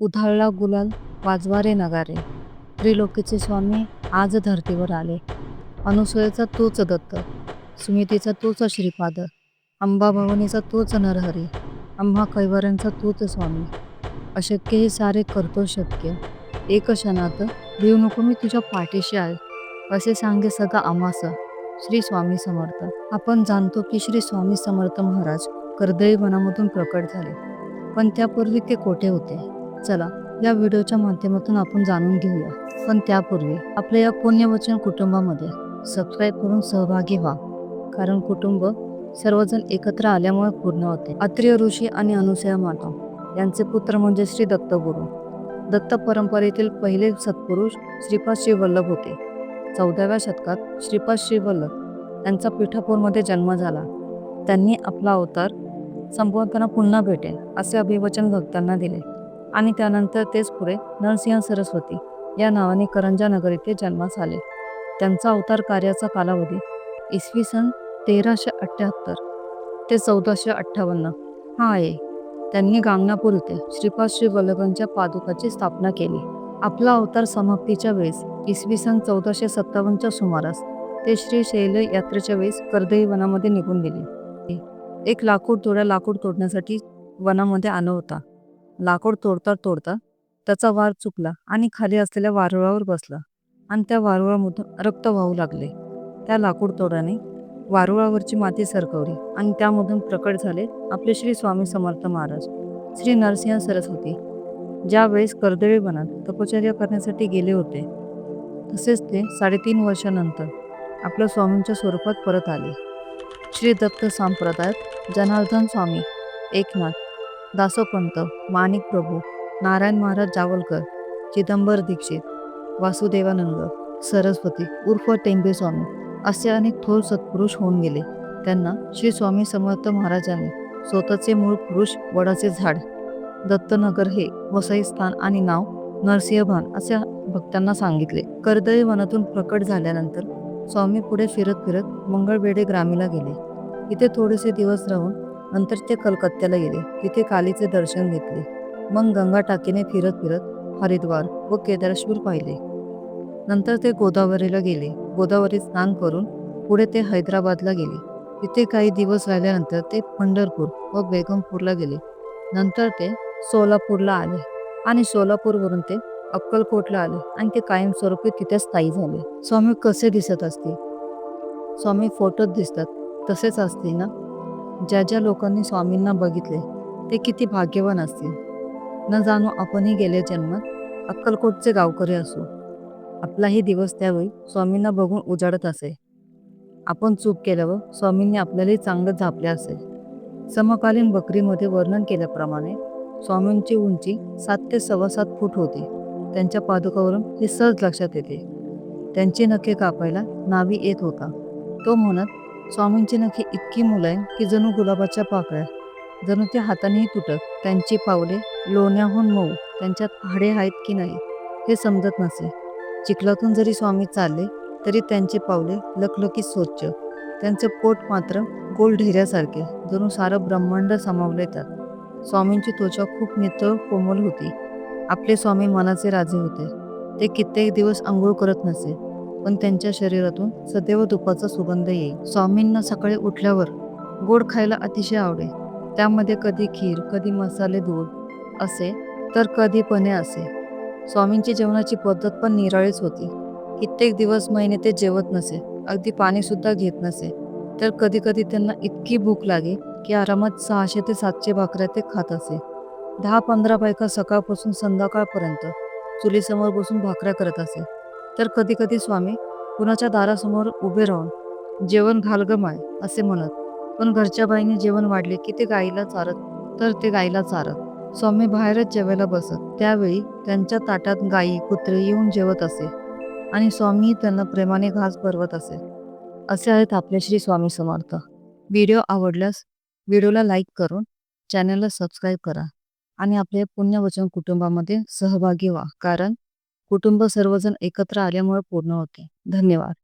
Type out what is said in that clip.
उधाळला गुलाल वाजवारे नगारे. त्रिलोकीचे स्वामी आज धर्तीवर आले. अनुसुयेचा तोच दत्त सुमितीचा तोच श्रीपाद अंबाभवानीचा तोच नरहरी आम्हा कैवाऱ्यांचा तोच स्वामी. अशक्य हे सारे करतो शक्य. एक क्षणात देऊ नको मी तुझ्या पाठीशी आहे असे सांगे सदा आमास. श्री स्वामी समर्थ. आपण जाणतो की श्री स्वामी समर्थ महाराज कर्दळी वनामधून प्रकट झाले. पण त्यापूर्वी ते कोठे होते? चला या व्हिडिओच्या माध्यमातून आपण जाणून घेऊया. पण त्यापूर्वी आपल्या या पुण्यवचन कुटुंबामध्ये सबस्क्राईब करून सहभागी व्हा. कारण कुटुंब सर्वजण एकत्र आल्यामुळे पूर्ण होते. अत्रिय ऋषी आणि अनुसया माता यांचे पुत्र म्हणजे श्री दत्तगुरु. दत्त परंपरेतील पहिले सत्पुरुष श्रीपाद श्री वल्लभ होते. चौदाव्या शतकात श्रीपाद श्रीवल्लभ यांचा पिठापूरमध्ये जन्म झाला. त्यांनी आपला अवतार संपवताना पुन्हा भेटेल असे अभिवचन भक्तांना दिले. आणि त्यानंतर तेच पुढे नरसिंह सरस्वती या नावाने करंजानगर येथे जन्मास आले. त्यांचा अवतार कार्याचा कालावधी इसवी सन तेराशे अठ्ठ्याहत्तर ते चौदाशे अठ्ठावन्न हा आहे. त्यांनी गांगनापूर येथे श्रीपाद श्री वल्लभांच्या पादुकाची स्थापना केली. आपला अवतार समाप्तीच्या वेळेस इसवी सन चौदाशे सत्तावन्नच्या सुमारास ते श्री शैल यात्रेच्या वेळेस कर्दई वनामध्ये निघून गेले. एक लाकूड तोड्या लाकूड तोडण्यासाठी वनामध्ये आला होता. लाकूड तोडता तोडता त्याचा वार चुकला आणि खाली असलेल्या वारुळावर बसला आणि त्या वारुळामधून रक्त वाहू लागले. त्या लाकूड तोडाने वारुळावरची माती सरकवली आणि त्यामधून प्रकट झाले आपले श्री स्वामी समर्थ महाराज. श्री नरसिंह सरस्वती ज्यावेळेस कर्दळी वनात तपचर्या करण्यासाठी गेले होते तसेच ते साडेतीन वर्षानंतर आपल्या स्वामींच्या स्वरूपात परत आले. श्री दत्त संप्रदायात जनार्दन स्वामी एकनाथ दासोपंत माणिक प्रभू नारायण महाराज जावलकर चिदंबर दीक्षित वासुदेवानंद सरस्वती उर्फ टेंबे स्वामी असे अनेक थोर सत्पुरुष होऊन गेले. त्यांना श्री स्वामी समर्थ महाराजांनी स्वतःचे मूळ पुरुष वडाचे झाड दत्तनगर हे वसई स्थान आणि नाव नरसिंहभान असे भक्तांना सांगितले. कर्दळी वनातून प्रकट झाल्यानंतर स्वामी पुढे फिरत फिरत मंगळवेढे ग्रामीला गेले. इथे थोडेसे दिवस राहून नंतर ते कलकत्त्याला गेले. तिथे कालीचे दर्शन घेतले. मग गंगा टाकीने फिरत फिरत हरिद्वार व केदारेश्वर पाहिले. नंतर ते गोदावरीला गेले. गोदावरी स्नान करून पुढे ते हैदराबादला गेले. तिथे काही दिवस राहिल्यानंतर ते पंढरपूर व बेगमपूरला गेले. नंतर ते सोलापूरला आले. आणि सोलापूरवरून ते अक्कलकोटला आले आणि ते कायमस्वरूपी तिथे स्थायी झाले. स्वामी कसे दिसत असतील? स्वामी फोटोत दिसतात तसेच असते ना? ज्या ज्या लोकांनी स्वामींना बघितले ते किती भाग्यवान असतील. न जाणू आपणही गेले जन्मात अक्कलकोटचे गावकरी असू. आपलाही दिवस त्यावेळी स्वामींना बघून उजाडत असे. आपण चूक केल्यावर स्वामींनी आपल्यालाही चांगलं झापले असे. समकालीन बकरीमध्ये वर्णन केल्याप्रमाणे स्वामींची उंची सात ते सव्वा सात फूट होती. त्यांच्या पादुकावरून हे सहज लक्षात येते. त्यांचे नखे कापायला नावी येत होता. तो म्हणत स्वामींची नखे इतकी मुलायम की जणू गुलाबाच्या पाकळ्या जणू त्या हातानेही तुटत त्यांची पावले लोण्याहून मऊ त्यांच्यात हाडे आहेत की नाही हे समजत नसे. चिखलातून जरी स्वामी चालले तरी त्यांचे पावले लखलखी स्वच्छ. त्यांचे पोट मात्र गोल ढेऱ्यासारखे जणू सारं ब्रह्मांड सामावले त्यात स्वामींची त्वचा खूप नितळ कोमल होती. आपले स्वामी मनाचे राजे होते. ते कित्येक दिवस आंघोळ करत नसे पण त्यांच्या शरीरातून सदैव तुपाचा सुगंध येई स्वामींना सकाळी उठल्यावर गोड खायला अतिशय आवडे. त्यामध्ये कधी खीर कधी मसाले दूध असे तर कधी पणे असे. स्वामींची जेवणाची पद्धत पण निराळीच होती. कित्येक दिवस महिने ते जेवत नसे अगदी पाणीसुद्धा घेत नसे. तर कधी कधी त्यांना इतकी भूक लागे की आरामात सहाशे ते सातशे भाकऱ्या ते खात असे. दहा पंधरा बायका सकाळपासून संध्याकाळपर्यंत चुलीसमोर बसून भाकऱ्या करत असे. तर कधी कधी स्वामी कुणाच्या दारासमोर उभे राहून जेवण घाल माय असे म्हणत. पण घरच्या बाईने जेवण वाढले की ते गाईला चारत तर ते गाईला चारत. स्वामी बाहेरच जेवायला बसत. त्यावेळी त्यांच्या ताटात गायी कुत्रे येऊन जेवत असे. आणि स्वामी त्यांना प्रेमाने घास भरवत असे. असे आहेत आपले श्री स्वामी समर्थ. व्हिडिओ आवडल्यास व्हिडिओला लाईक करून चॅनलला सबस्क्राईब करा आणि आपल्या पुण्यवचन कुटुंबामध्ये सहभागी व्हा. कारण कुटुंब सर्वजण एकत्र आल्यामुळे पूर्ण होते. धन्यवाद.